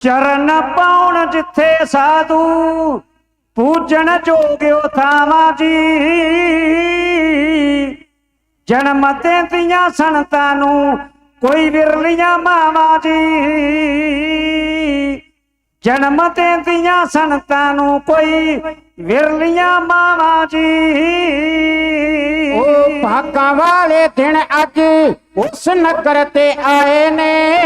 ਚਰਨ ਪਾਉਣ ਜਿੱਥੇ ਸਾਧੂ, ਪੂਜਣ ਜੋਗਿਓ ਥਾਵਾਂ ਜੀ। ਜਨਮ ਦੀਆਂ ਸੰਤਾਂ ਨੂੰ ਕੋਈ ਵਿਰਲੀਆਂ ਮਾਵਾਂ ਜੀ। ਜਨਮ ਦੀਆਂ ਸੰਤਾਂ ਨੂੰ ਕੋਈ ਵਿਰਲੀਆਂ ਮਾਵਾਂ ਜੀ। ਉਹ ਭਾਗਾਂ ਵਾਲੇ ਦਿਨ ਅੱਜ ਉਸ ਨਗਰ ਤੇ ਆਏ ਨੇ।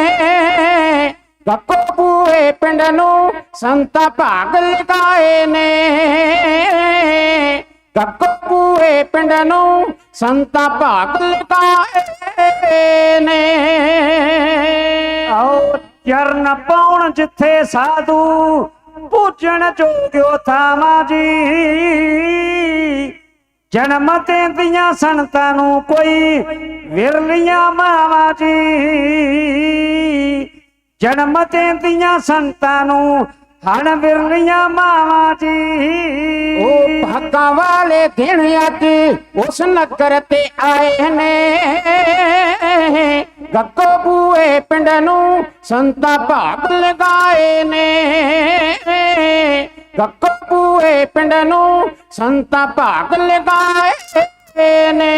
ਗੱਕੋ ਬੂਏ ਪਿੰਡ ਨੂੰ ਸੰਤ ਭਾਗ ਲਗਾਏ ਨੇ। ਗੱਕੋ ਬੂਏ ਪਿੰਡ ਨੂੰ ਸੰਤਾ ਭਾਗ ਲਗਾਏ ਨੇ। ਆਓ ਚਰਨ ਪਾਉਣ ਜਿੱਥੇ ਸਾਧੂ, ਪੂਜਣ ਜੋਗਿਓ ਥਾਵਾਂ ਜੀ। ਜਨਮ ਦੇਂਦੀਆਂ ਸੰਤਾਂ ਨੂੰ ਕੋਈ ਵਿਰਲੀਆਂ ਮਾਵਾ ਜੀ। ਜਨਮ ਦੇਂਦੀਆਂ ਸੰਤਾਂ ਨੂੰ ਹਣ ਵਿਰਲੀਆਂ ਮਾਵਾਂ ਜੀ। ਉਹ ਭਾਗਾਂ ਵਾਲੇ ਦਿਨ ਅੱਜ ਉਸ ਨਗਰ ਤੇ ਆਏ ਨੇ। ਗੱਗੋ ਬੂਏ ਪਿੰਡ ਨੂੰ ਸੰਤਾ ਭਾਗ ਲਗਾਏ ਨੇ। ਗੱਗੋ ਬੂਏ ਪਿੰਡ ਨੂੰ ਸੰਤਾ ਭਾਗ ਲਗਾਏ ਨੇ।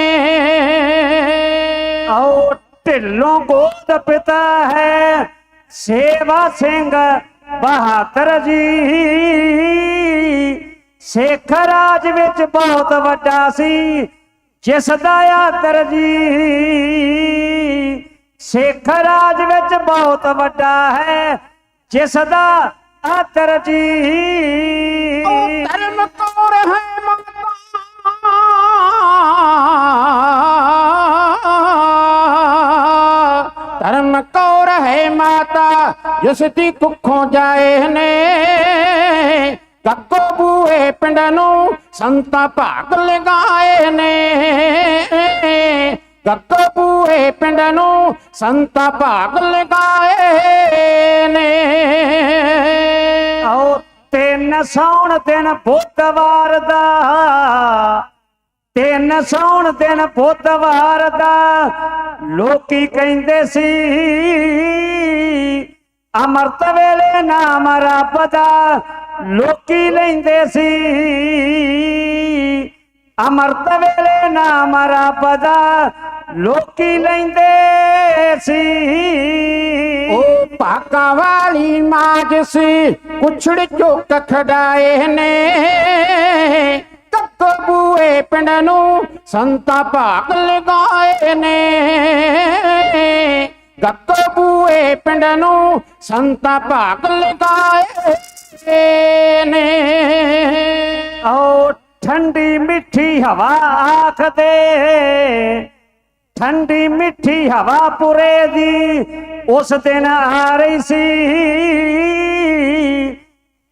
ਆਓ ਢਿੱਲੋਂ ਗੋਦ ਪਿਤਾ ਹੈ। ਸੇਵਾ ਸਿੰਘ ਬਹਾਦਰ ਜੀ। ਸਿੱਖ ਰਾਜ ਵਿੱਚ ਬਹੁਤ ਵੱਡਾ ਸੀ, ਜਿਸ ਦਾ ਆਦਰ ਜੀ। ਸਿੱਖ ਰਾਜ ਵਿੱਚ ਬਹੁਤ ਵੱਡਾ ਹੈ, ਜਿਸ ਦਾ ਆਦਰ ਜੀ। ਧਰਮ ਕੌਰ ਹੈ ਮਾਤਾ। ਧਰਮ ਕੌਰ ਮਾਤਾ, ਜਿਸ ਦੀ ਕੁੱਖੋਂ ਜਾਏ ਨੇ। ਕੱਕੋ ਬੂਏ ਪਿੰਡ ਨੂੰ ਸੰਤਾ ਭਾਗ ਲਗਾਏ ਨੇ। ਕੱਕੋ ਬੂਏ ਪਿੰਡ ਨੂੰ ਸੰਤਾ ਭਾਗ ਲਗਾਏ ਨੇ। ਆਓ, ਤਿੰਨ ਸੌਣ ਦਿਨ ਬੁੱਧਵਾਰ ਦਾ ਤਿੰਨ ਸੌਣ ਦਿਨ ਬੁੱਧਵਾਰ ਦਾ ਲੋਕੀ ਕਹਿੰਦੇ ਸੀ, ਅਮਰਤ ਵੇਲੇ ਨਾਮ ਰੱਬ ਦਾ। ਲੋਕੀ ਲੈਂਦੇ ਸੀ, ਅਮਰਤ ਵੇਲੇ ਨਾਮ ਰੱਬ ਦਾ। ਲੋਕੀ ਲੈਂਦੇ ਸੀ। ਉਹ ਪਾਕਾ ਵਾਲੀ ਮਾਜ ਸੀ ਕੁਛੜ ਚੁੱਕ ਖੜਾਏ ਨੇ। ਪਿੰਡ ਨੂੰ ਸੰਤਾ ਭਾਗ ਲਗਾਏ ਨੇ। ਕੱਕੋ ਬੂਏ ਪਿੰਡ ਨੂੰ ਸੰਤਾ ਭਾਗ ਲਗਾਏ ਨੇ। ਓ ਠੰਡੀ ਮਿੱਠੀ ਹਵਾ ਆਖਦੇ। ਠੰਡੀ ਮਿੱਠੀ ਹਵਾ ਪੁਰੇ ਦੀ ਉਸ ਦਿਨ ਆ ਰਹੀ ਸੀ।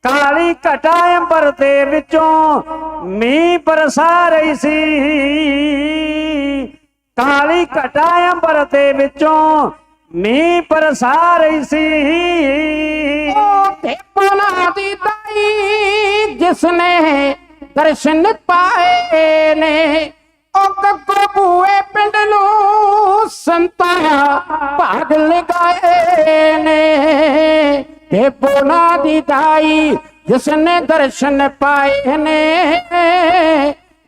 ਕਾਲੀ ਘਟਾ ਅੰਬਰ ਦੇ ਵਿੱਚੋਂ, ਮੀਂਹ ਬਰਸਾ ਰਹੀ ਸੀ। ਕਾਲੀ ਘਟਾ ਅੰਬਰ ਦੇ ਵਿੱਚੋਂ, ਮੀਂਹ ਬਰਸਾ ਰਹੀ ਸੀ। ਉਹ ਤੇ ਬਣਾ ਦੀ ਦਾਈ ਜਿਸਨੇ ਦਰਸ਼ਨ ਪਾਏ ਨੇ ਉਹ ਗੱਗੋ ਬੂਏ ਪਿੰਡ ਨੂੰ ਸੰਤਾਂ ਭਾਗ ਲਗਾਏ ਤੇ ਬੋਨਾ ਦੀ ਦਾਈ ਜਿਸਨੇ ਦਰਸ਼ਨ ਪਾਏ ਨੇ।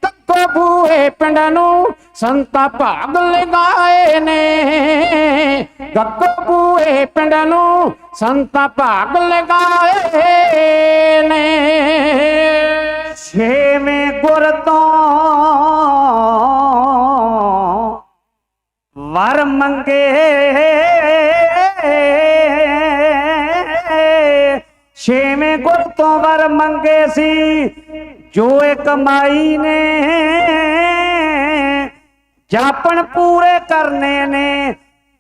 ਗੱਗੋ ਬੂਏ ਪਿੰਡ ਨੂੰ ਸੰਤਾ ਭਾਗ ਲਗਾਏ ਨੇ। ਗੱਗੋ ਬੂਏ ਪਿੰਡ ਨੂੰ ਸੰਤਾ ਭਾਗ ਲਗਾਏ ਨੇ। ਛੇਵੇਂ ਗੁਰ ਤੋਂ ਵਰ ਮੰਗੇ ਛੇਵੇਂ ਗੁਰ ਤੋਂ ਵਰ ਮੰਗੇ ਸੀ, ਜੋ ਇੱਕ ਮਾਈ ਨੇ, ਜਾਪਣ ਪੂਰੇ ਕਰਨੇ ਨੇ,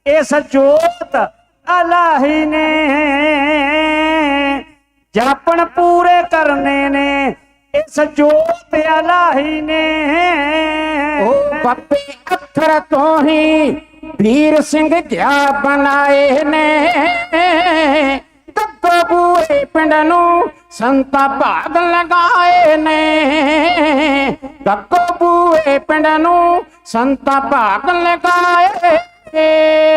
ਇਸ ਜੋਤ ਅਲਾਹੀ ਨੇ। ਜਾਪਣ ਪੂਰੇ ਕਰਨੇ ਨੇ, ਇਸ ਜੋਤ ਅਲਾਹੀ ਨੇ। ਉਹ ਬੱਪੇ ਅੱਖਰ ਤੋਂ ਹੀ ਵੀਰ ਸਿੰਘ ਜਿਆ ਬਣਾਏ ਨੇ। ਗੱਗੋ ਬੂਏ ਪਿੰਡ ਨੂੰ ਸੰਤਾ ਭਾਗ ਲਗਾਏ ਨੇ। ਗੱਗੋ ਬੂਏ ਪਿੰਡ ਨੂੰ ਸੰਤਾ ਭਾਗ ਲਗਾਏ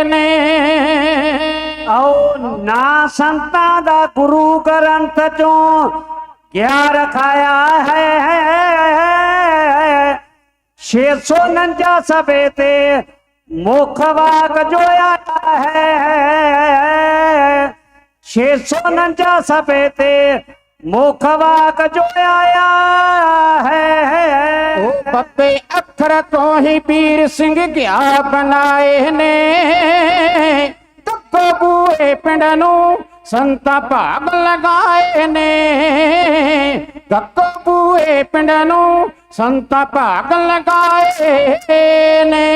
ਨੇ। ਆਓ ਨਾ ਸੰਤਾਂ ਦਾ ਗੁਰੂ ਗ੍ਰੰਥ ਚੋਂ ਕਿਆ ਰਖਾਇਆ ਹੈ? 649 ਸਭੇ ਤੇ ਮੁਖ ਵਾਕ ਜੋਇਆ ਹੈ। 649 ਸਭੇ ਤੇ ਮੁਖ ਵਾਕ ਜੋ ਆਇਆ ਹੈ ਉਹ ਬੱਬੇ ਅੱਖਰ ਤੋਂ ਹੀ ਪੀਰ ਸਿੰਘ ਗਿਆ ਬਣਾਏ ਨੇ ਕੱਕੋ ਬੂਏ ਪਿੰਡ ਨੂੰ ਸੰਤਾ ਭਾਗ ਲਗਾਏ ਨੇ ਕੱਕੋ ਬੂਏ ਪਿੰਡ ਨੂੰ ਸੰਤਾ ਭਾਗ ਲਗਾਏ ਨੇ